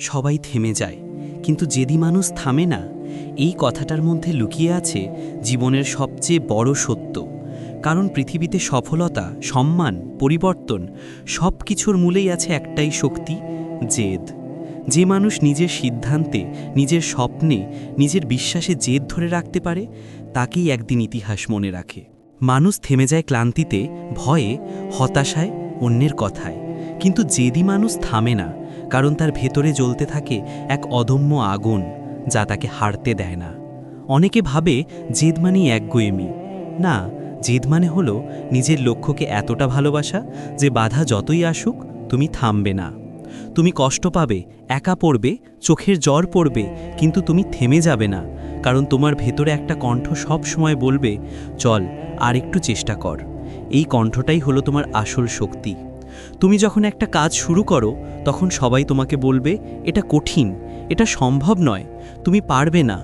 সবাই থেমে যায়। কিন্তু যেদি মানুষ থামে না, এই কথাটার মধ্যে লুকিয়ে আছে জীবনের সবচেয়ে বড় সত্য। কারণ পৃথিবীতে সফলতা, সম্মান, পরিবর্তন সব কিছুর মূলেই আছে একটাই শক্তি, জেদ। যে মানুষ নিজের সিদ্ধান্তে, নিজের স্বপ্নে, নিজের বিশ্বাসে জেদ ধরে রাখতে পারে, তাকেই একদিন ইতিহাস মনে রাখে। মানুষ থেমে যায় ক্লান্তিতে, ভয়ে, হতাশায়, অন্যের কথায়। কিন্তু জেদি মানুষ থামে না কারণ তার ভেতরে জ্বলতে থাকে এক অদম্য আগুন যা তাকে হারতে দেয় না। অনেকে ভাবে জেদ মানেই একগুয়েমি না, জেদ মানে হলো নিজের লক্ষ্যকে এতটা ভালোবাসা যে বাধা যতই আসুক, তুমি থামবে না। তুমি কষ্ট পাবে, একা পড়বে, চোখের জ্বর পড়বে, কিন্তু তুমি থেমে যাবে না, কারণ তোমার ভেতরে একটা কণ্ঠ সব সময় বলবে, চল আর একটু চেষ্টা কর। এই কণ্ঠটাই হলো তোমার আসল শক্তি। তুমি যখন একটা কাজ শুরু করো, তখন সবাই তোমাকে বলবে, এটা কঠিন, এটা সম্ভব নয়, তুমি পারবে না।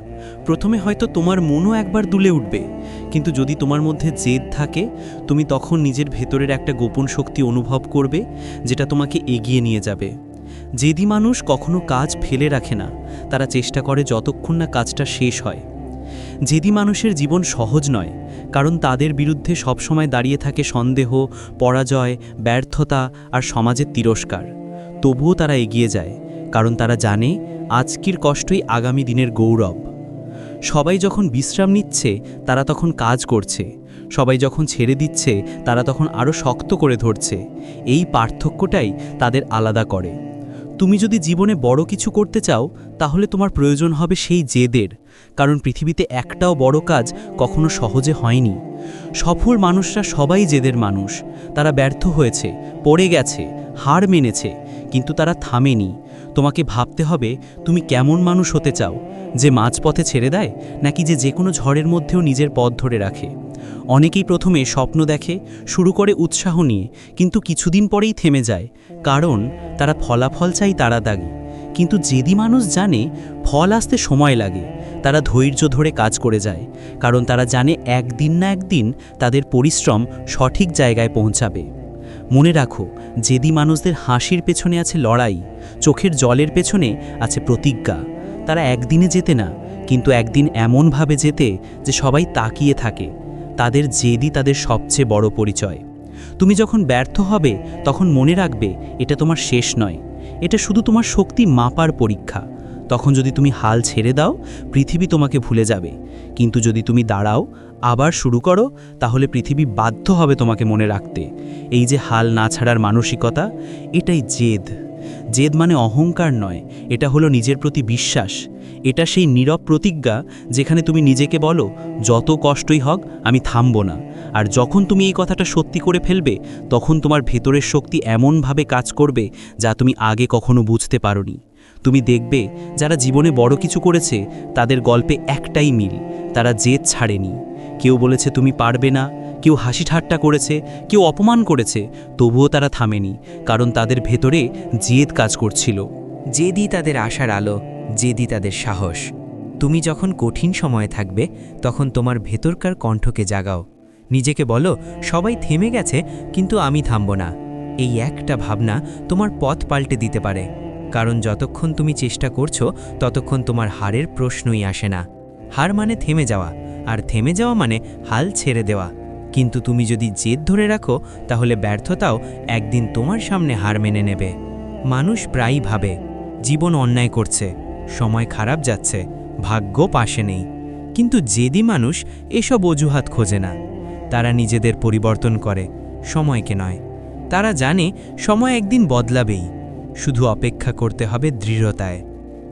প্রথমে হয়তো তোমার মনও একবার দুলে উঠবে, কিন্তু যদি তোমার মধ্যে জেদ থাকে, তুমি তখন নিজের ভেতরের একটা গোপন শক্তি অনুভব করবে, যেটা তোমাকে এগিয়ে নিয়ে যাবে। জেদি মানুষ কখনো কাজ ফেলে রাখে না, তারা চেষ্টা করে যতক্ষণ না কাজটা শেষ হয়। জেদি মানুষের জীবন সহজ নয়, কারণ তাদের বিরুদ্ধে সবসময় দাঁড়িয়ে থাকে সন্দেহ, পরাজয়, ব্যর্থতা আর সমাজের তিরস্কার। তবুও তারা এগিয়ে যায়, কারণ তারা জানে আজকের কষ্টই আগামী দিনের গৌরব। সবাই যখন বিশ্রাম নিচ্ছে, তারা তখন কাজ করছে। সবাই যখন ছেড়ে দিচ্ছে, তারা তখন আরও শক্ত করে ধরছে। এই পার্থক্যটাই তাদের আলাদা করে। তুমি যদি জীবনে বড় কিছু করতে চাও, তাহলে তোমার প্রয়োজন হবে সেই জেদের, কারণ পৃথিবীতে একটাও বড় কাজ কখনো সহজে হয়নি। সফল মানুষরা সবাই জেদের মানুষ। তারা ব্যর্থ হয়েছে, পড়ে গেছে, হার মেনেছে, কিন্তু তারা থামেনি। তোমাকে ভাবতে হবে, তুমি কেমন মানুষ হতে চাও? যে মাঝপথে ছেড়ে দেয়, নাকি যে যে কোনো ঝড়ের মধ্যেও নিজের পথ ধরে রাখে? অনেকেই প্রথমে স্বপ্ন দেখে, শুরু করে উৎসাহ নিয়ে, কিন্তু কিছুদিন পরেই থেমে যায়। কারণ তারা ফলাফল চাই তাড়াতাড়ি কিন্তু যেদি মানুষ জানে, ফল আসতে সময় লাগে, তারা ধৈর্য ধরে কাজ করে যায়। কারণ তারা জানে একদিন না একদিন তাদের পরিশ্রম সঠিক জায়গায় পৌঁছাবে। মনে রাখো, যেদি মানুষদের হাসির পেছনে আছে লড়াই, চোখের জলের পেছনে আছে প্রতিজ্ঞা। তারা একদিনে যেতে না, কিন্তু একদিন এমনভাবে যেতে যে সবাই তাকিয়ে থাকে। তাদের জেদি তাদের সবচেয়ে বড় পরিচয়। তুমি যখন ব্যর্থ হবে, তখন মনে রাখবে, এটা তোমার শেষ নয়। এটা শুধু তোমার শক্তি মাপার পরীক্ষা। তখন যদি তুমি হাল ছেড়ে দাও, পৃথিবী তোমাকে ভুলে যাবে। কিন্তু যদি তুমি দাঁড়াও, আবার শুরু করো, তাহলে পৃথিবী বাধ্য হবে তোমাকে মনে রাখতে। এই যে হাল না ছাড়ার মানসিকতা, এটাই জেদ। জেদ মানে অহংকার নয়, এটা হলো নিজের প্রতি বিশ্বাস। এটা সেই নীরব প্রতিজ্ঞা যেখানে তুমি নিজেকে বলো, যত কষ্টই হোক, আমি থামব না। আর যখন তুমি এই কথাটা সত্যি করে ফেলবে, তখন তোমার ভেতরের শক্তি এমনভাবে কাজ করবে যা তুমি আগে কখনো বুঝতে পারোনি। তুমি দেখবে, যারা জীবনে বড় কিছু করেছে, তাদের গল্পে একটাই মিল, তারা জেদ ছাড়েনি। কেউ বলেছে, তুমি পারবে না। কেউ হাসি ঠাট্টা করেছে, কেউ অপমান করেছে, তবুও তারা থামেনি, কারণ তাদের ভেতরে জেদ কাজ করছিল। জেদই তাদের আশার আলো। জেদি তাদের সাহস। তুমি যখন কঠিন সময়ে থাকবে, তখন তোমার ভেতরকার কণ্ঠকে জাগাও। নিজেকে বলো, সবাই থেমে গেছে, কিন্তু আমি থামব না। এই একটা ভাবনা তোমার পথ পাল্টে দিতে পারে। কারণ যতক্ষণ তুমি চেষ্টা করছ, ততক্ষণ তোমার হারের প্রশ্নই আসে না। হার মানে থেমে যাওয়া, আর থেমে যাওয়া মানে হাল ছেড়ে দেওয়া। কিন্তু তুমি যদি জেদ ধরে রাখো, তাহলে ব্যর্থতাও একদিন তোমার সামনে হার মেনে নেবে। মানুষ প্রায়ই ভাবে, জীবন অন্যায় করছে। সময় খারাপ যাচ্ছে, ভাগ্য পাশে নেই। কিন্তু জেদি মানুষ এসব অজুহাত খোঁজে না। তারা নিজেদের পরিবর্তন করে, সময়কে নয়। তারা জানে সময় একদিন বদলাবেই। শুধু অপেক্ষা করতে হবে দৃঢ়তায়।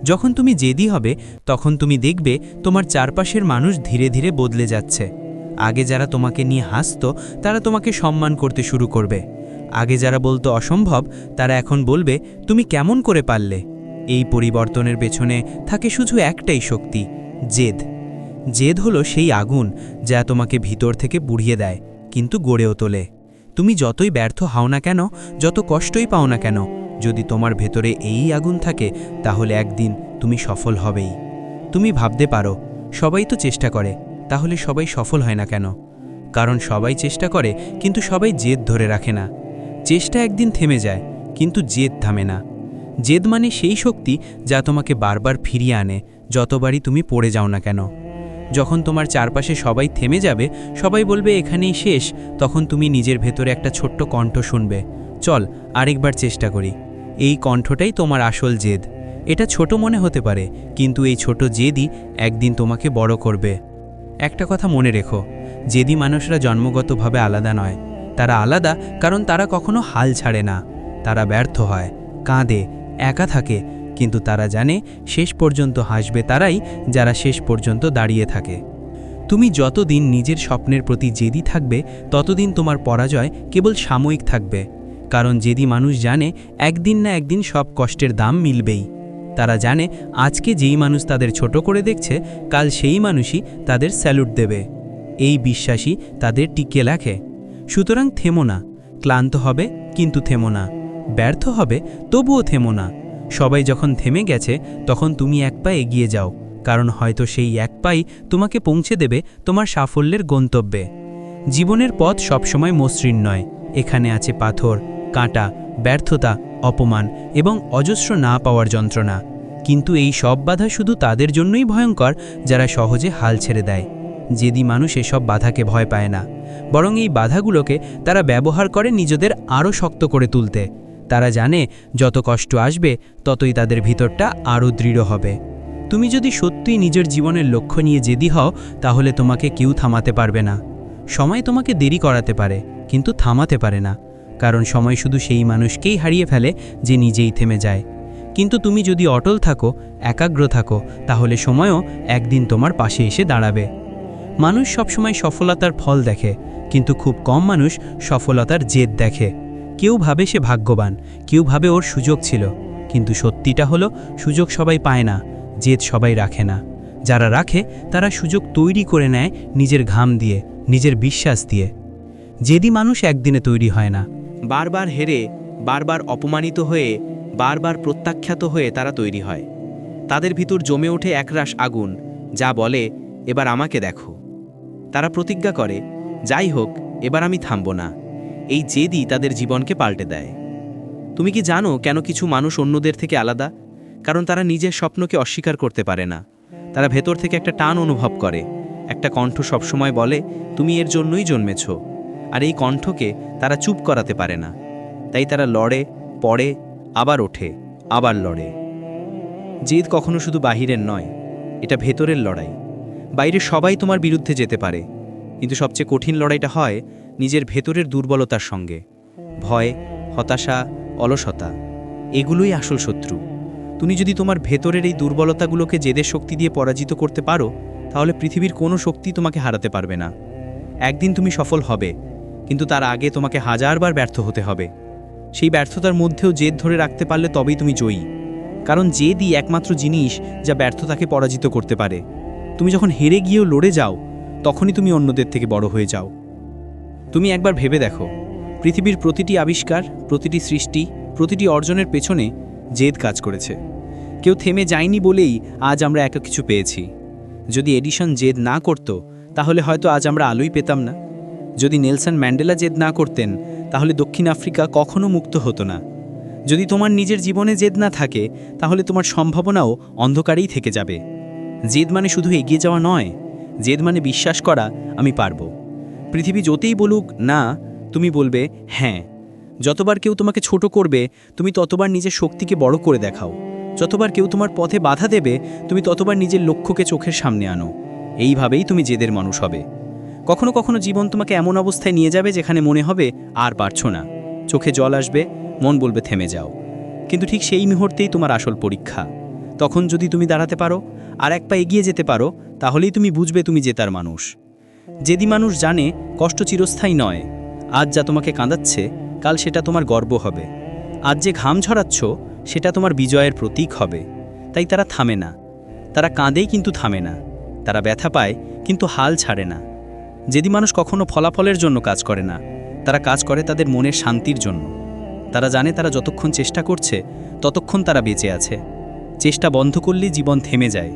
যখন তুমি জেদি হবে, তখন তুমি দেখবে তোমার চারপাশের মানুষ ধীরে ধীরে বদলে যাচ্ছে। আগে যারা তোমাকে নিয়ে হাসত, তারা তোমাকে সম্মান করতে শুরু করবে। আগে যারা বলতো অসম্ভব, তারা এখন বলবে, তুমি কেমন করে পারলে? এই পরিবর্তনের পেছনে থাকে শুধু একটাই শক্তি, জেদ। জেদ হলো সেই আগুন যা তোমাকে ভিতর থেকে পুড়িয়ে দেয়, কিন্তু গড়েও তোলে। তুমি যতই ব্যর্থ হও না কেন, যত কষ্টই পাও না কেন, যদি তোমার ভেতরে এই আগুন থাকে, তাহলে একদিন তুমি সফল হবেই। তুমি ভাবতে পারো, সবাই তো চেষ্টা করে, তাহলে সবাই সফল হয় না কেন? কারণ সবাই চেষ্টা করে, কিন্তু সবাই জেদ ধরে রাখে না। চেষ্টা একদিন থেমে যায়, কিন্তু জেদ থামে না। জেদ মানে সেই শক্তি যা তোমাকে বারবার ফিরিয়ে আনে, যতবারই তুমি পড়ে যাও না কেন। যখন তোমার চারপাশে সবাই থেমে যাবে, সবাই বলবে, এখানেই শেষ। তখন তুমি নিজের ভেতরে একটা ছোট্ট কণ্ঠ শুনবে। চল, আরেকবার চেষ্টা করি। এই কণ্ঠটাই তোমার আসল জেদ। এটা ছোট মনে হতে পারে, কিন্তু এই ছোট জেদই একদিন তোমাকে বড় করবে। একটা কথা মনে রেখো, জেদি মানুষরা জন্মগতভাবে আলাদা নয়। তারা আলাদা কারণ তারা কখনো হাল ছাড়ে না। তারা ব্যর্থ হয়, কাঁদে একা থাকে, কিন্তু তারা জানে শেষ পর্যন্ত হাসবে তারাই যারা শেষ পর্যন্ত দাঁড়িয়ে থাকে। তুমি যতদিন নিজের স্বপ্নের প্রতি জেদি থাকবে, ততদিন তোমার পরাজয় কেবল সাময়িক থাকবে। কারণ জেদি মানুষ জানে একদিন না একদিন সব কষ্টের দাম মিলবেই। তারা জানে আজকে যেই মানুষ তাদের ছোট করে দেখছে, কাল সেই মানুষই তাদের স্যালুট দেবে। এই বিশ্বাসই তাদের টিকে রাখে। সুতরাং থেমো না, ক্লান্ত হবে, কিন্তু থেমো না। ব্যর্থ হবে, তবুও থেমো না। সবাই যখন থেমে গেছে, তখন তুমি এক পা এগিয়ে যাও, কারণ হয়তো সেই এক পাই তোমাকে পৌঁছে দেবে তোমার সাফল্যের গন্তব্যে। জীবনের পথ সবসময় মসৃণ নয়। এখানে আছে পাথর, কাঁটা, ব্যর্থতা, অপমান এবং অজস্র না পাওয়ার যন্ত্রণা। কিন্তু এই সব বাধা শুধু তাদের জন্যই ভয়ঙ্কর, যারা সহজে হাল ছেড়ে দেয়। যেদি মানুষ এসব বাধাকে ভয় পায় না, বরং এই বাধাগুলোকে তারা ব্যবহার করে নিজেদের আরও শক্ত করে তুলতে। তারা জানে যত কষ্ট আসবে, ততই তাদের ভিতরটা আরও দৃঢ় হবে। তুমি যদি সত্যিই নিজের জীবনের লক্ষ্য নিয়ে জেদি হও, তাহলে তোমাকে কেউ থামাতে পারবে না। সময় তোমাকে দেরি করাতে পারে, কিন্তু থামাতে পারে না। কারণ সময় শুধু সেই মানুষকেই হারিয়ে ফেলে যে নিজেই থেমে যায়। কিন্তু তুমি যদি অটল থাকো, একাগ্র থাকো, তাহলে সময়ও একদিন তোমার পাশে এসে দাঁড়াবে। মানুষ সবসময় সফলতার ফল দেখে, কিন্তু খুব কম মানুষ সফলতার জেদ দেখে। কেউ ভাবে সে ভাগ্যবান, কেউ ভাবে ওর সুযোগ ছিল। কিন্তু সত্যিটা হলো, সুযোগ সবাই পায় না, জেদ সবাই রাখে না। যারা রাখে, তারা সুযোগ তৈরি করে নেয় নিজের ঘাম দিয়ে, নিজের বিশ্বাস দিয়ে। জেদি মানুষ একদিনে তৈরি হয় না, বারবার হেরে, বারবার অপমানিত হয়ে, বারবার প্রত্যাখ্যাত হয়ে তারা তৈরি হয়। তাদের ভিতর জমে ওঠে একরাশ আগুন, যা বলে, এবার আমাকে দেখো। তারা প্রতিজ্ঞা করে, যাই হোক, এবার আমি থামব না। এই জেদি তাদের জীবনকে পাল্টে দেয়। তুমি কি জানো কেন কিছু মানুষ অন্যদের থেকে আলাদা? কারণ তারা নিজের স্বপ্নকে অস্বীকার করতে পারে না। তারা ভেতর থেকে একটা টান অনুভব করে। একটা কণ্ঠ সবসময় বলে, তুমি এর জন্যই জন্মেছ। আর এই কণ্ঠকে তারা চুপ করাতে পারে না। তাই তারা লড়ে, পড়ে, আবার ওঠে, আবার লড়ে। জেদ কখনো শুধু বাহিরের নয়, এটা ভেতরের লড়াই। বাইরে সবাই তোমার বিরুদ্ধে যেতে পারে। কিন্তু সবচেয়ে কঠিন লড়াইটা হয় নিজের ভেতরের দুর্বলতার সঙ্গে। ভয়, হতাশা, অলসতা, এগুলোই আসল শত্রু। তুমি যদি তোমার ভেতরের এই দুর্বলতাগুলোকে জেদের শক্তি দিয়ে পরাজিত করতে পারো, তাহলে পৃথিবীর কোনো শক্তি তোমাকে হারাতে পারবে না। একদিন তুমি সফল হবে, কিন্তু তার আগে তোমাকে হাজারবার ব্যর্থ হতে হবে। সেই ব্যর্থতার মধ্যেও জেদ ধরে রাখতে পারলে তবেই তুমি জয়ী। কারণ জেদই একমাত্র জিনিস যা ব্যর্থতাকে পরাজিত করতে পারে। তুমি যখন হেরে গিয়েও লড়ে যাও, তখনই তুমি অন্যদের থেকে বড় হয়ে যাও। তুমি একবার ভেবে দেখো। পৃথিবীর প্রতিটি আবিষ্কার, প্রতিটি সৃষ্টি, প্রতিটি অর্জনের পেছনে জেদ কাজ করেছে। কেউ থেমে যায়নি বলেই আজ আমরা এত কিছু পেয়েছি। যদি এডিশন জেদ না করত, তাহলে হয়তো আজ আমরা আলোই পেতাম না। যদি নেলসন ম্যান্ডেলা জেদ না করতেন, তাহলে দক্ষিণ আফ্রিকা কখনো মুক্ত হতো না। যদি তোমার নিজের জীবনে জেদ না থাকে, তাহলে তোমার সম্ভাবনাও অন্ধকারেই থেকে যাবে। জেদ মানে শুধু এগিয়ে যাওয়া নয়, জেদ মানে বিশ্বাস করা আমি পারব। পৃথিবী যতেই বলুক না, তুমি বলবে হ্যাঁ। যতবার কেউ তোমাকে ছোট করবে, তুমি ততবার নিজের শক্তিকে বড় করে দেখাও। যতবার কেউ তোমার পথে বাধা দেবে, তুমি ততবার নিজের লক্ষ্যকে চোখের সামনে আনো। এইভাবেই তুমি জেদের মানুষ হবে। কখনো কখনো জীবন তোমাকে এমন অবস্থায় নিয়ে যাবে যেখানে মনে হবে আর পারছ না। চোখে জল আসবে, মন বলবে, থেমে যাও। কিন্তু ঠিক সেই মুহূর্তেই তোমার আসল পরীক্ষা। তখন যদি তুমি দাঁড়াতে পারো, আর এক পা এগিয়ে যেতে পারো, তাহলেই তুমি বুঝবে তুমি জেতার মানুষ। যেদি মানুষ জানে, কষ্ট চিরস্থায়ী নয়। আজ যা তোমাকে কাঁদাচ্ছে, কাল সেটা তোমার গর্ব হবে। আজ যে ঘাম ঝরাচ্ছ, সেটা তোমার বিজয়ের প্রতীক হবে। তাই তারা থামে না। তারা কাঁদেই কিন্তু থামে না। তারা ব্যথা পায়, কিন্তু হাল ছাড়ে না। যেদি মানুষ কখনো ফলাফলের জন্য কাজ করে না, তারা কাজ করে তাদের মনের শান্তির জন্য। তারা জানে তারা যতক্ষণ চেষ্টা করছে, ততক্ষণ তারা বেঁচে আছে। চেষ্টা বন্ধ করলেই জীবন থেমে যায়।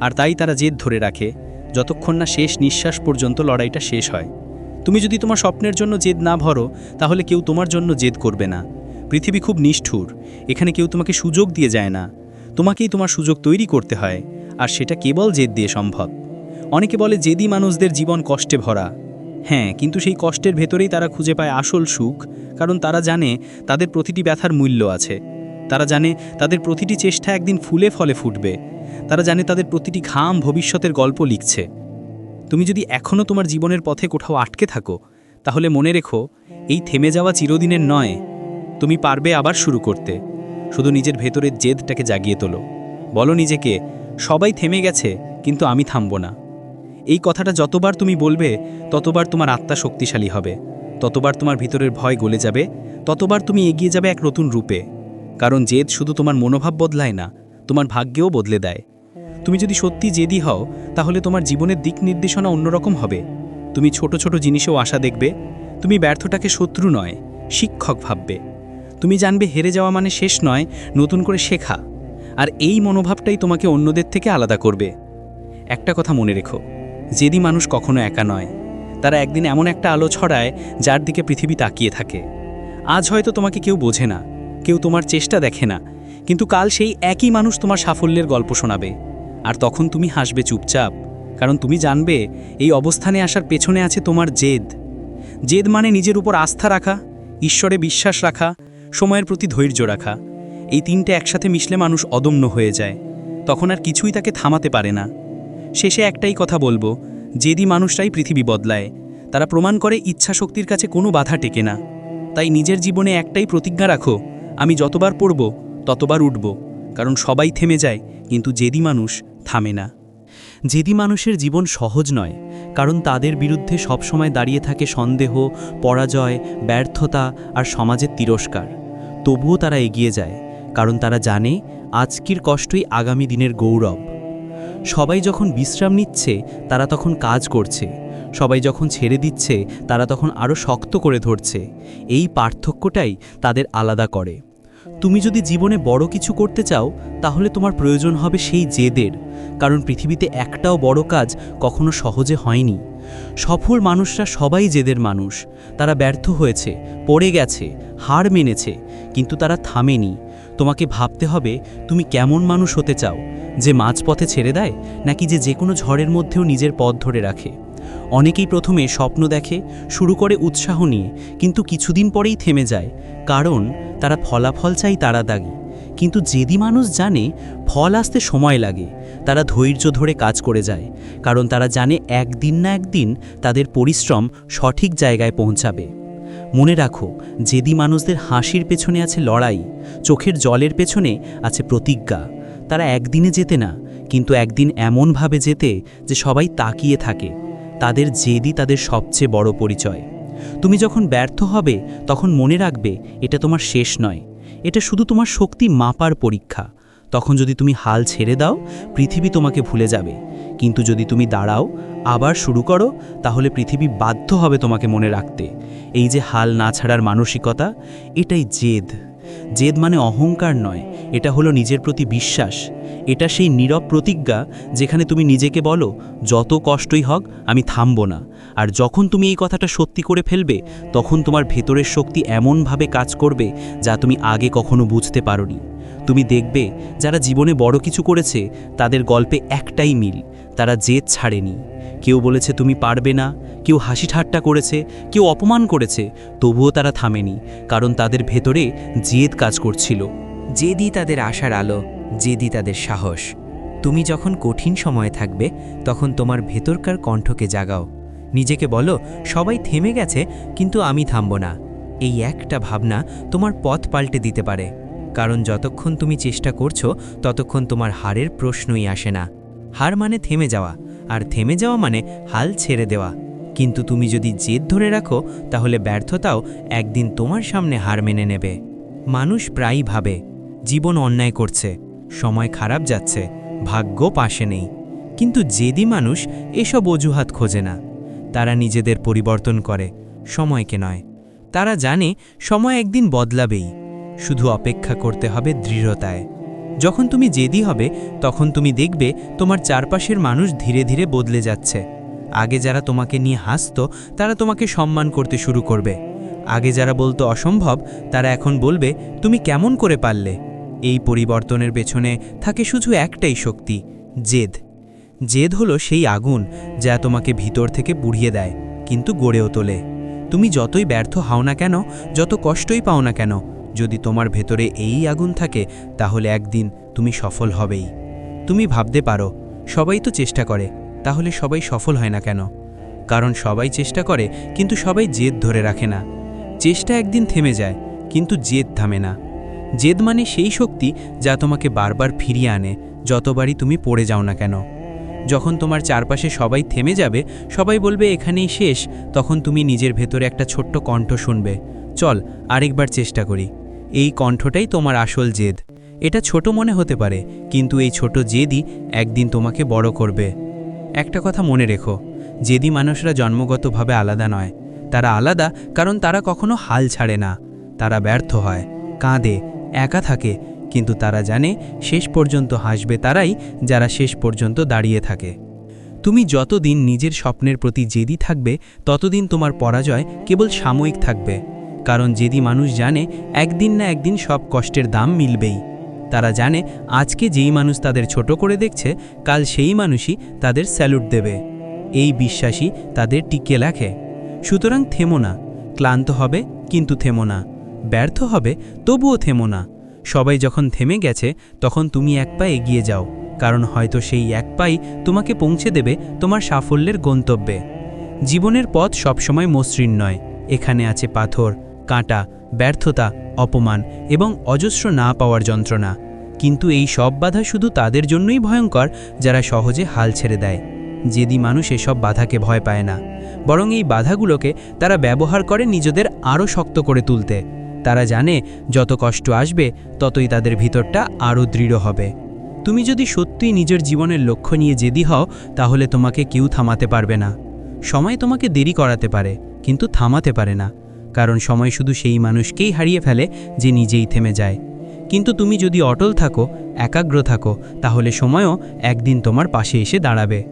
আর তাই তারা জেদ ধরে রাখে যতক্ষণ না শেষ নিঃশ্বাস পর্যন্ত লড়াইটা শেষ হয়। তুমি যদি তোমার স্বপ্নের জন্য জেদ না ভরো, তাহলে কেউ তোমার জন্য জেদ করবে না। পৃথিবী খুব নিষ্ঠুর, এখানে কেউ তোমাকে সুযোগ দিয়ে যায় না। তোমাকেই তোমার সুযোগ তৈরি করতে হয়, আর সেটা কেবল জেদ দিয়ে সম্ভব। অনেকে বলে জেদি মানুষদের জীবন কষ্টে ভরা। হ্যাঁ কিন্তু সেই কষ্টের ভেতরেই তারা খুঁজে পায় আসল সুখ, কারণ তারা জানে তাদের প্রতিটি ব্যথার মূল্য আছে। তারা জানে তাদের প্রতিটি চেষ্টা একদিন ফুলে ফলে ফুটবে। তারা জানে তাদের প্রতিটি ঘাম ভবিষ্যতের গল্প লিখছে। তুমি যদি এখনও তোমার জীবনের পথে কোথাও আটকে থাকো, তাহলে মনে রেখো, এই থেমে যাওয়া চিরদিনের নয়, তুমি পারবে আবার শুরু করতে। শুধু নিজের ভেতরের জেদটাকে জাগিয়ে তোলো। বলো নিজেকে, সবাই থেমে গেছে, কিন্তু আমি থামব না। এই কথাটা যতবার তুমি বলবে, ততবার তোমার আত্মা শক্তিশালী হবে। ততবার তোমার ভিতরের ভয় গলে যাবে, ততবার তুমি এগিয়ে যাবে এক নতুন রূপে। কারণ জেদ শুধু তোমার মনোভাব বদলায় না তোমার ভাগ্যেও বদলে দেয়। তুমি যদি সত্যি জেদি হও, তাহলে তোমার জীবনের দিক নির্দেশনা অন্যরকম হবে। তুমি ছোট ছোট জিনিসেও আশা দেখবে। তুমি ব্যর্থটাকে শত্রু নয়, শিক্ষক ভাববে। তুমি জানবে হেরে যাওয়া মানে শেষ নয়, নতুন করে শেখা। আর এই মনোভাবটাই তোমাকে অন্যদের থেকে আলাদা করবে। একটা কথা মনে রেখো, জেদি মানুষ কখনো একা নয়। তারা একদিন এমন একটা আলো ছড়ায়, যার দিকে পৃথিবী তাকিয়ে থাকে। আজ হয়তো তোমাকে কেউ বোঝে না, কেউ তোমার চেষ্টা দেখে না কিন্তু কাল সেই একই মানুষ তোমার সাফল্যের গল্প শোনাবে। আর তখন তুমি হাসবে চুপচাপ, কারণ তুমি জানবে এই অবস্থানে আসার পেছনে আছে তোমার জেদ। জেদ মানে নিজের উপর আস্থা রাখা, ঈশ্বরে বিশ্বাস রাখা, সময়ের প্রতি ধৈর্য রাখা। এই তিনটে একসাথে মিশলে মানুষ অদম্য হয়ে যায়, তখন আর কিছুই তাকে থামাতে পারে না। শেষে একটাই কথা বলব, জেদি মানুষটাই পৃথিবী বদলায়, তারা প্রমাণ করে ইচ্ছা শক্তির কাছে কোনো বাধা টেকে না। তাই নিজের জীবনে একটাই প্রতিজ্ঞা রাখো, আমি যতবার পড়ব ততবার উঠব, কারণ সবাই থেমে যায়, কিন্তু জেদি মানুষ থামে না। জেদি মানুষের জীবন সহজ নয়, কারণ তাদের বিরুদ্ধে সবসময় দাঁড়িয়ে থাকে সন্দেহ, পরাজয়, ব্যর্থতা আর সমাজের তিরস্কার। তবুও তারা এগিয়ে যায়, কারণ তারা জানে আজকের কষ্টই আগামী দিনের গৌরব। সবাই যখন বিশ্রাম নিচ্ছে, তারা তখন কাজ করছে। সবাই যখন ছেড়ে দিচ্ছে, তারা তখন আরও শক্ত করে ধরছে। এই পার্থক্যটাই তাদের আলাদা করে। তুমি যদি জীবনে বড় কিছু করতে চাও, তাহলে তোমার প্রয়োজন হবে সেই জেদের। কারণ পৃথিবীতে একটাও বড় কাজ কখনো সহজে হয়নি। সফল মানুষরা সবাই জেদের মানুষ। তারা ব্যর্থ হয়েছে, পড়ে গেছে, হার মেনেছে, কিন্তু তারা থামেনি। তোমাকে ভাবতে হবে, তুমি কেমন মানুষ হতে চাও? যে মাঝপথে ছেড়ে দেয়, নাকি যে যে কোনো ঝড়ের মধ্যেও নিজের পথ ধরে রাখে? অনেকেই প্রথমে স্বপ্ন দেখে, শুরু করে উৎসাহ নিয়ে, কিন্তু কিছুদিন পরেই থেমে যায়, কারণ তারা ফলাফল চাই দাগি। কিন্তু যেদি মানুষ জানে, ফল আসতে সময় লাগে, তারা ধৈর্য ধরে কাজ করে যায়, কারণ তারা জানে একদিন না একদিন তাদের পরিশ্রম সঠিক জায়গায় পৌঁছাবে। মনে রাখো, যেদি মানুষদের হাসির পেছনে আছে লড়াই, চোখের জলের পেছনে আছে প্রতিজ্ঞা। তারা একদিনে যেতে না, কিন্তু একদিন এমনভাবে যেতে যে সবাই তাকিয়ে থাকে। তাদের জেদি তাদের সবচেয়ে বড় পরিচয়। তুমি যখন ব্যর্থ হবে, তখন মনে রাখবে, এটা তোমার শেষ নয়। এটা শুধু তোমার শক্তি মাপার পরীক্ষা। তখন যদি তুমি হাল ছেড়ে দাও, পৃথিবী তোমাকে ভুলে যাবে। কিন্তু যদি তুমি দাঁড়াও, আবার শুরু করো, তাহলে পৃথিবী বাধ্য হবে তোমাকে মনে রাখতে। এই যে হাল না ছাড়ার মানসিকতা, এটাই জেদ। জেদ মানে অহংকার নয়, এটা হলো নিজের প্রতি বিশ্বাস। এটা সেই নীরব প্রতিজ্ঞা যেখানে তুমি নিজেকে বলো, যত কষ্টই হোক, আমি থামব না। আর যখন তুমি এই কথাটা সত্যি করে ফেলবে, তখন তোমার ভেতরের শক্তি এমনভাবে কাজ করবে যা তুমি আগে কখনো বুঝতে পারোনি। তুমি দেখবে, যারা জীবনে বড় কিছু করেছে, তাদের গল্পে একটাই মিল, তারা জেদ ছাড়েনি। কেউ বলেছে, তুমি পারবে না। কেউ হাসি ঠাট্টা করেছে, কেউ অপমান করেছে, তবুও তারা থামেনি, কারণ তাদের ভেতরে জেদ কাজ করছিল। জেদি তাদের আশার আলো জেদি তাদের সাহস। তুমি যখন কঠিন সময়ে থাকবে, তখন তোমার ভেতরকার কণ্ঠকে জাগাও। নিজেকে বলো, সবাই থেমে গেছে, কিন্তু আমি থামব না। এই একটা ভাবনা তোমার পথ পাল্টে দিতে পারে, কারণ যতক্ষণ তুমি চেষ্টা করছ, ততক্ষণ তোমার হারের প্রশ্নই আসে না। হার মানে থেমে যাওয়া আর থেমে যাওয়া মানে হাল ছেড়ে দেওয়া। কিন্তু তুমি যদি জেদ ধরে রাখো, তাহলে ব্যর্থতাও একদিন তোমার সামনে হার মেনে নেবে। মানুষ প্রায়ই ভাবে, জীবন অন্যায় করছে, সময় খারাপ যাচ্ছে, ভাগ্য পাশে নেই। কিন্তু জেদি মানুষ এসব অজুহাত খোঁজে না। তারা নিজেদের পরিবর্তন করে, সময়কে নয়। তারা জানে, সময় একদিন বদলাবেই। শুধু অপেক্ষা করতে হবে দৃঢ়তায়। যখন তুমি জেদি হবে, তখন তুমি দেখবে তোমার চারপাশের মানুষ ধীরে ধীরে বদলে যাচ্ছে। আগে যারা তোমাকে নিয়ে হাসত, তারা তোমাকে সম্মান করতে শুরু করবে। আগে যারা বলতো অসম্ভব, তারা এখন বলবে, তুমি কেমন করে পারলে? এই পরিবর্তনের পেছনে থাকে শুধু একটাই শক্তি, জেদ। জেদ হলো সেই আগুন যা তোমাকে ভিতর থেকে পুড়িয়ে দেয়, কিন্তু গড়েও তোলে। তুমি যতই ব্যর্থ হও না কেন, যত কষ্টই পাও না কেন যদি তোমার ভেতরে এই আগুন থাকে, তাহলে একদিন তুমি সফল হবেই। তুমি ভাবতে পারো, সবাই তো চেষ্টা করে, তাহলে সবাই সফল হয় না কেন? কারণ সবাই চেষ্টা করে, কিন্তু সবাই জেদ ধরে রাখে না। চেষ্টা একদিন থেমে যায়, কিন্তু জেদ থামে না। জেদ মানে সেই শক্তি যা তোমাকে বারবার ফিরিয়ে আনে, যতবারই তুমি পড়ে যাও না কেন। যখন তোমার চারপাশে সবাই থেমে যাবে, সবাই বলবে, এখানেই শেষ। তখন তুমি নিজের ভেতরে একটা ছোট্ট কণ্ঠ শুনবে। চল, আরেকবার চেষ্টা করি। এই কণ্ঠটাই তোমার আসল জেদ। এটা ছোট মনে হতে পারে, কিন্তু এই ছোট জেদই একদিন তোমাকে বড় করবে। একটা কথা মনে রেখো, জেদি মানুষরা জন্মগতভাবে আলাদা নয়। তারা আলাদা কারণ তারা কখনো হাল ছাড়ে না। তারা ব্যর্থ হয়, কাঁদে, একা থাকে, কিন্তু তারা জানে শেষ পর্যন্ত হাসবে তারাই যারা শেষ পর্যন্ত দাঁড়িয়ে থাকে। তুমি যতদিন নিজের স্বপ্নের প্রতি জেদি থাকবে, ততদিন তোমার পরাজয় কেবল সাময়িক থাকবে। কারণ যেদি মানুষ জানে, একদিন না একদিন সব কষ্টের দাম মিলবেই। তারা জানে, আজকে যেই মানুষ তাদের ছোট করে দেখছে, কাল সেই মানুষই তাদের স্যালুট দেবে। এই বিশ্বাসই তাদের টিকে রাখে। সুতরাং থেমো না। ক্লান্ত হবে, কিন্তু থেমো না। ব্যর্থ হবে, তবুও থেমো না। সবাই যখন থেমে গেছে, তখন তুমি এক পা এগিয়ে যাও, কারণ হয়তো সেই এক পাই তোমাকে পৌঁছে দেবে তোমার সাফল্যের গন্তব্যে। জীবনের পথ সবসময় মসৃণ নয়। এখানে আছে পাথর কাঁটা, ব্যর্থতা, অপমান এবং অজস্র না পাওয়ার যন্ত্রণা। কিন্তু এই সব বাধা শুধু তাদের জন্যই ভয়ঙ্কর, যারা সহজে হাল ছেড়ে দেয়। যেদি মানুষ এসব বাধাকে ভয় পায় না, বরং এই বাধাগুলোকে তারা ব্যবহার করে নিজেদের আরও শক্ত করে তুলতে। তারা জানে, যত কষ্ট আসবে, ততই তাদের ভিতরটা আরও দৃঢ় হবে। তুমি যদি সত্যিই নিজের জীবনের লক্ষ্য নিয়ে জেদি হও, তাহলে তোমাকে কেউ থামাতে পারবে না। সময় তোমাকে দেরি করাতে পারে, কিন্তু থামাতে পারে না। কারণ সময় শুধু সেই মানুষকেই হারিয়ে ফেলে যে নিজেই থেমে যায়। কিন্তু তুমি যদি অটল থাকো, একাগ্র থাকো, তাহলে সময়ও একদিন তোমার পাশে এসে দাঁড়াবে।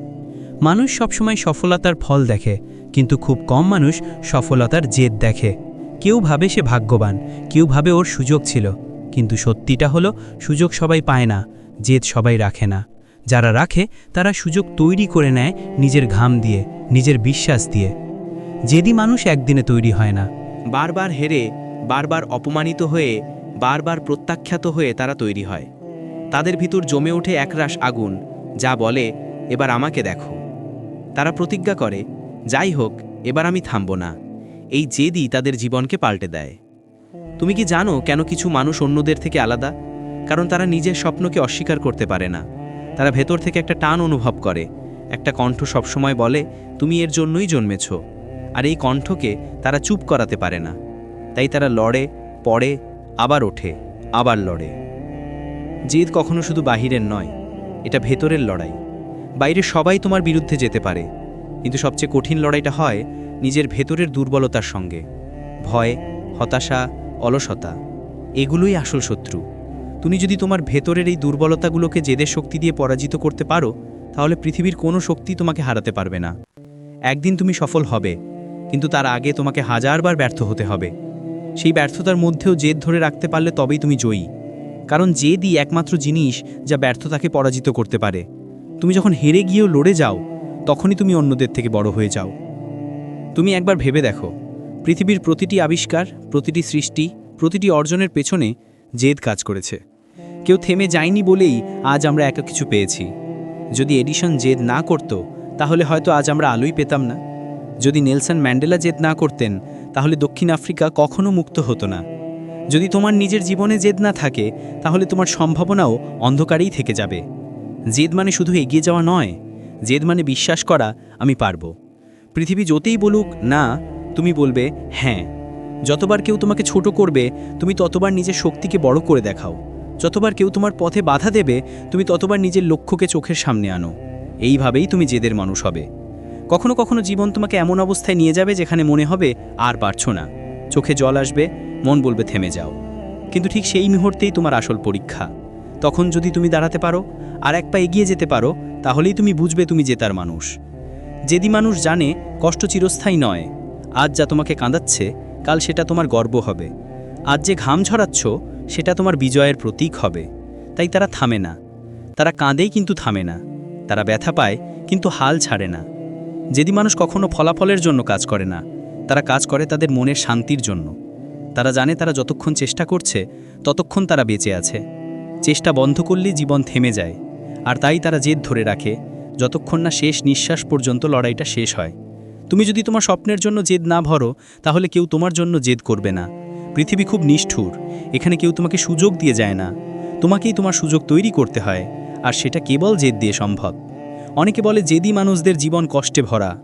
মানুষ সবসময় সফলতার ফল দেখে, কিন্তু খুব কম মানুষ সফলতার জেদ দেখে। কেউ ভাবে সে ভাগ্যবান, কেউ ভাবে ওর সুযোগ ছিল, কিন্তু সত্যিটা হলো সুযোগ সবাই পায় না, জেদ সবাই রাখে না। যারা রাখে, তারা সুযোগ তৈরি করে নেয় নিজের ঘাম দিয়ে, নিজের বিশ্বাস দিয়ে। জেদি মানুষ একদিনে তৈরি হয় না। বারবার হেরে, বারবার অপমানিত হয়ে, বারবার প্রত্যাখ্যাত হয়ে তারা তৈরি হয়। তাদের ভিতর জমে ওঠে একরাশ আগুন, যা বলে, এবার আমাকে দেখো। তারা প্রতিজ্ঞা করে, যাই হোক, এবার আমি থামব না। এই জেদি তাদের জীবনকে পাল্টে দেয়। তুমি কি জানো কেন কিছু মানুষ অন্যদের থেকে আলাদা? কারণ তারা নিজের স্বপ্নকে অস্বীকার করতে পারে না। তারা ভেতর থেকে একটা টান অনুভব করে। একটা কণ্ঠ সবসময় বলে, তুমি এর জন্যই জন্মেছ। আর এই কণ্ঠকে তারা চুপ করাতে পারে না। তাই তারা লড়ে, পড়ে, আবার ওঠে, আবার লড়ে। জেদ কখনো শুধু বাহিরের নয়, এটা ভেতরের লড়াই। বাইরে সবাই তোমার বিরুদ্ধে যেতে পারে, কিন্তু সবচেয়ে কঠিন লড়াইটা হয় নিজের ভেতরের দুর্বলতার সঙ্গে। ভয়, হতাশা, অলসতা, এগুলোই আসল শত্রু। তুমি যদি তোমার ভেতরের এই দুর্বলতাগুলোকে জেদের শক্তি দিয়ে পরাজিত করতে পারো, তাহলে পৃথিবীর কোনো শক্তি তোমাকে হারাতে পারবে না। একদিন তুমি সফল হবে কিন্তু তার আগে তোমাকে হাজারবার ব্যর্থ হতে হবে। সেই ব্যর্থতার মধ্যেও জেদ ধরে রাখতে পারলে তবেই তুমি জয়ী। কারণ জেদই একমাত্র জিনিস যা ব্যর্থতাকে পরাজিত করতে পারে। তুমি যখন হেরে গিয়েও লড়ে যাও, তখনই তুমি অন্যদের থেকে বড় হয়ে যাও। তুমি একবার ভেবে দেখো, পৃথিবীর প্রতিটি আবিষ্কার, প্রতিটি সৃষ্টি, প্রতিটি অর্জনের পেছনে জেদ কাজ করেছে। কেউ থেমে যায়নি বলেই আজ আমরা একা কিছু পেয়েছি। যদি এডিশন জেদ না করত, তাহলে হয়তো আজ আমরা আলোই পেতাম না। যদি নেলসন ম্যান্ডেলা জেদ না করতেন, তাহলে দক্ষিণ আফ্রিকা কখনো মুক্ত হতো না। যদি তোমার নিজের জীবনে জেদ না থাকে, তাহলে তোমার সম্ভাবনাও অন্ধকারেই থেকে যাবে। জেদ মানে শুধু এগিয়ে যাওয়া নয়, জেদ মানে বিশ্বাস করা, আমি পারব। পৃথিবী যতেই বলুক, না, তুমি বলবে হ্যাঁ। যতবার কেউ তোমাকে ছোট করবে, তুমি ততবার নিজের শক্তিকে বড় করে দেখাও। যতবার কেউ তোমার পথে বাধা দেবে, তুমি ততবার নিজের লক্ষ্যকে চোখের সামনে আনো। এইভাবেই তুমি জেদের মানুষ হবে। কখনো কখনো জীবন তোমাকে এমন অবস্থায় নিয়ে যাবে যেখানে মনে হবে আর পারছ না। চোখে জল আসবে, মন বলবে থেমে যাও। কিন্তু ঠিক সেই মুহূর্তেই তোমার আসল পরীক্ষা। তখন যদি তুমি দাঁড়াতে পারো, আর এক পা এগিয়ে যেতে পারো, তাহলেই তুমি বুঝবে তুমি জেতার মানুষ। যেদি মানুষ জানে, কষ্ট চিরস্থায়ী নয়। আজ যা তোমাকে কাঁদাচ্ছে, কাল সেটা তোমার গর্ব হবে। আজ যে ঘাম ঝরাচ্ছ, সেটা তোমার বিজয়ের প্রতীক হবে। তাই তারা থামে না। তারা কাঁদেই কিন্তু থামে না। তারা ব্যথা পায়, কিন্তু হাল ছাড়ে না। যেদি মানুষ কখনো ফলাফলের জন্য কাজ করে না, তারা কাজ করে তাদের মনের শান্তির জন্য। তারা জানে তারা যতক্ষণ চেষ্টা করছে, ততক্ষণ তারা বেঁচে আছে। চেষ্টা বন্ধ করলেই জীবন থেমে যায়, আর তাই তারা জেদ ধরে রাখে, যতক্ষণ না শেষ নিঃশ্বাস পর্যন্ত লড়াইটা শেষ হয়। তুমি যদি তোমার স্বপ্নের জন্য জেদ না ভরো, তাহলে কেউ তোমার জন্য জেদ করবে না। পৃথিবী খুব নিষ্ঠুর, এখানে কেউ তোমাকে সুযোগ দিয়ে যায় না। তোমাকেই তোমার সুযোগ তৈরি করতে হয়, আর সেটা কেবল জেদ দিয়ে সম্ভব। অনেকে বলে জেদি মানুষদের জীবন কষ্টে ভরা।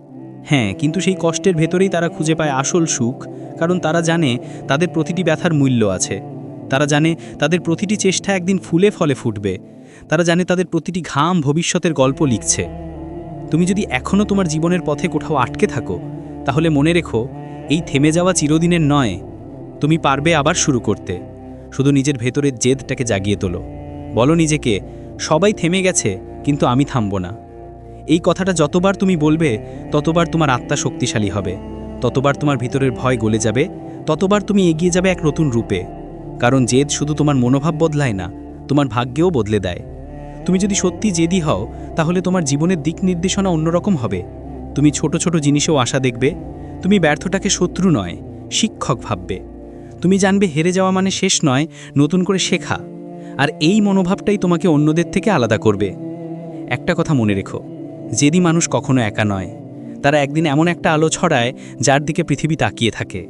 হ্যাঁ কিন্তু সেই কষ্টের ভেতরেই তারা খুঁজে পায় আসল সুখ, কারণ তারা জানে তাদের প্রতিটি ব্যথার মূল্য আছে। তারা জানে তাদের প্রতিটি চেষ্টা একদিন ফুলে ফলে ফুটবে। তারা জানে তাদের প্রতিটি ঘাম ভবিষ্যতের গল্প লিখছে। তুমি যদি এখনও তোমার জীবনের পথে কোথাও আটকে থাকো, তাহলে মনে রেখো, এই থেমে যাওয়া চিরদিনের নয়, তুমি পারবে আবার শুরু করতে। শুধু নিজের ভেতরের জেদটাকে জাগিয়ে তোলো। বলো নিজেকে, সবাই থেমে গেছে, কিন্তু আমি থামব না। এই কথাটা যতবার তুমি বলবে, ততবার তোমার আত্মা শক্তিশালী হবে। ততবার তোমার ভিতরের ভয় গলে যাবে। ততবার তুমি এগিয়ে যাবে এক নতুন রূপে। কারণ জেদ শুধু তোমার মনোভাব বদলায় না, তোমার ভাগ্যেও বদলে দেয়। তুমি যদি সত্যি জেদি হও, তাহলে তোমার জীবনের দিক নির্দেশনা অন্যরকম হবে। তুমি ছোট ছোট জিনিসেও আশা দেখবে। তুমি ব্যর্থটাকে শত্রু নয়, শিক্ষক ভাববে। তুমি জানবে হেরে যাওয়া মানে শেষ নয়, নতুন করে শেখা। আর এই মনোভাবটাই তোমাকে অন্যদের থেকে আলাদা করবে। একটা কথা মনে রেখো জেদি মানুষ কখনো একা নয়। তারা একদিন এমন একটা আলো ছড়ায়, যার দিকে পৃথিবী তাকিয়ে থাকে।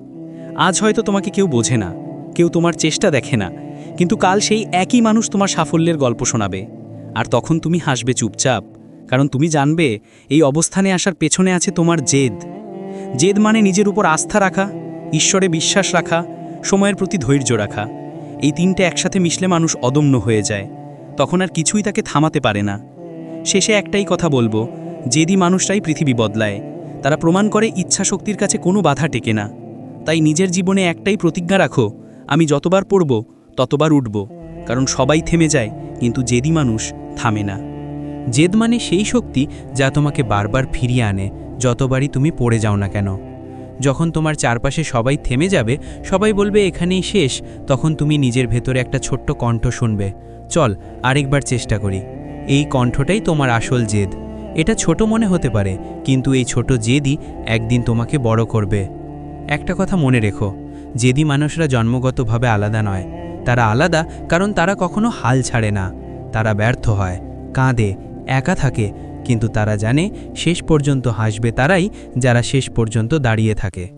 আজ হয়তো তোমাকে কেউ বোঝে না, কেউ তোমার চেষ্টা দেখে না, কিন্তু কাল সেই একই মানুষ তোমার সাফল্যের গল্প শোনাবে। আর তখন তুমি হাসবে চুপচাপ, কারণ তুমি জানবে, এই অবস্থানে আসার পেছনে আছে তোমার জেদ। জেদ মানে নিজের উপর আস্থা রাখা, ঈশ্বরে বিশ্বাস রাখা, সময়ের প্রতি ধৈর্য রাখা। এই তিনটে একসাথে মিশলে মানুষ অদম্য হয়ে যায়। তখন আর কিছুই তাকে থামাতে পারে না। শেষে একটাই কথা বলব জেদি মানুষটাই পৃথিবী বদলায়, তারা প্রমাণ করে ইচ্ছা শক্তির কাছে কোনো বাধা টেকে না। তাই নিজের জীবনে একটাই প্রতিজ্ঞা রাখো, আমি যতবার পড়ব, ততবার উঠব, কারণ সবাই থেমে যায়, কিন্তু জেদি মানুষ থামে না। জেদ মানে সেই শক্তি যা তোমাকে বারবার ফিরিয়ে আনে, যতবারই তুমি পড়ে যাও না কেন। যখন তোমার চারপাশে সবাই থেমে যাবে, সবাই বলবে, এখানেই শেষ। তখন তুমি নিজের ভেতরে একটা ছোট্ট কণ্ঠ শুনবে। চল, আরেকবার চেষ্টা করি। এই কণ্ঠটাই তোমার আসল জেদ। এটা ছোট মনে হতে পারে, কিন্তু এই ছোট জেদই একদিন তোমাকে বড় করবে। একটা কথা মনে রেখো, জেদি মানুষরা জন্মগতভাবে আলাদা নয়। তারা আলাদা কারণ তারা কখনো হাল ছাড়ে না। তারা ব্যর্থ হয়, কাঁদে, একা থাকে, কিন্তু তারা জানে শেষ পর্যন্ত হাসবে তারাই যারা শেষ পর্যন্ত দাঁড়িয়ে থাকে।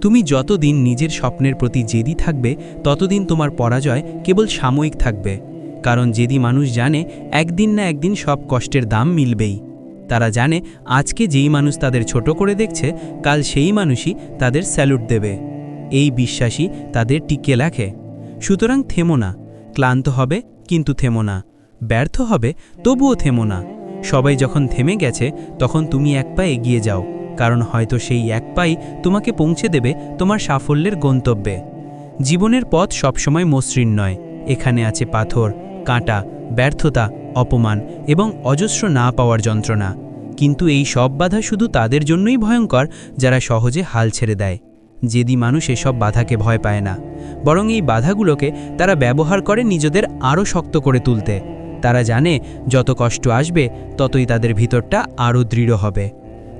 তুমি যতদিন নিজের স্বপ্নের প্রতি জেদি থাকবে, ততদিন তোমার পরাজয় কেবল সাময়িক থাকবে। কারণ জেদি মানুষ জানে, একদিন না একদিন সব কষ্টের দাম মিলবেই। তারা জানে, আজকে যেই মানুষ তাদের ছোট করে দেখছে, কাল সেই মানুষই তাদের স্যালুট দেবে। এই বিশ্বাসই তাদের টিকে রাখে। সুতরাং থেমো না। ক্লান্ত হবে, কিন্তু থেমো না। ব্যর্থ হবে, তবুও থেমো না। সবাই যখন থেমে গেছে, তখন তুমি এক পা এগিয়ে যাও, কারণ হয়তো সেই এক পাই তোমাকে পৌঁছে দেবে তোমার সাফল্যের গন্তব্যে। জীবনের পথ সবসময় মসৃণ নয়। এখানে আছে পাথর কাঁটা, ব্যর্থতা, অপমান এবং অজস্র না পাওয়ার যন্ত্রণা। কিন্তু এই সব বাধা শুধু তাদের জন্যই ভয়ঙ্কর, যারা সহজে হাল ছেড়ে দেয়। যেদি মানুষ এসব বাধাকে ভয় পায় না। বরং এই বাধাগুলোকে তারা ব্যবহার করে নিজেদের আরও শক্ত করে তুলতে। তারা জানে, যত কষ্ট আসবে, ততই তাদের ভিতরটা আরও দৃঢ় হবে।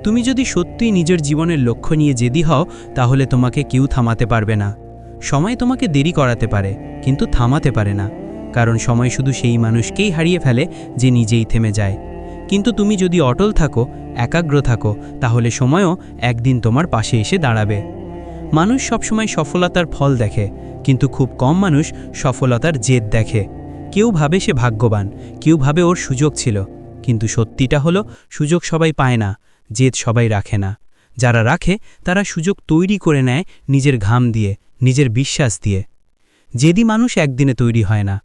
তুমি যদি সত্যিই নিজের জীবনের লক্ষ্য নিয়ে জেদি হও, তাহলে তোমাকে কেউ থামাতে পারবে না। সময় তোমাকে দেরি করাতে পারে, কিন্তু থামাতে পারে না। কারণ সময় শুধু সেই মানুষকেই হারিয়ে ফেলে যে নিজেই থেমে যায়। কিন্তু তুমি যদি অটল থাকো, একাগ্র থাকো, তাহলে সময়ও একদিন তোমার পাশে এসে দাঁড়াবে। মানুষ সবসময় সফলতার ফল দেখে, কিন্তু খুব কম মানুষ সফলতার জেদ দেখে। কেউ ভাবে সে ভাগ্যবান, কেউ ভাবে ওর সুযোগ ছিল, কিন্তু সত্যিটা হলো সুযোগ সবাই পায় না, জেদ সবাই রাখে না। যারা রাখে, তারা সুযোগ তৈরি করে নেয় নিজের ঘাম দিয়ে, নিজের বিশ্বাস দিয়ে। জেদি মানুষ একদিনে তৈরি হয় না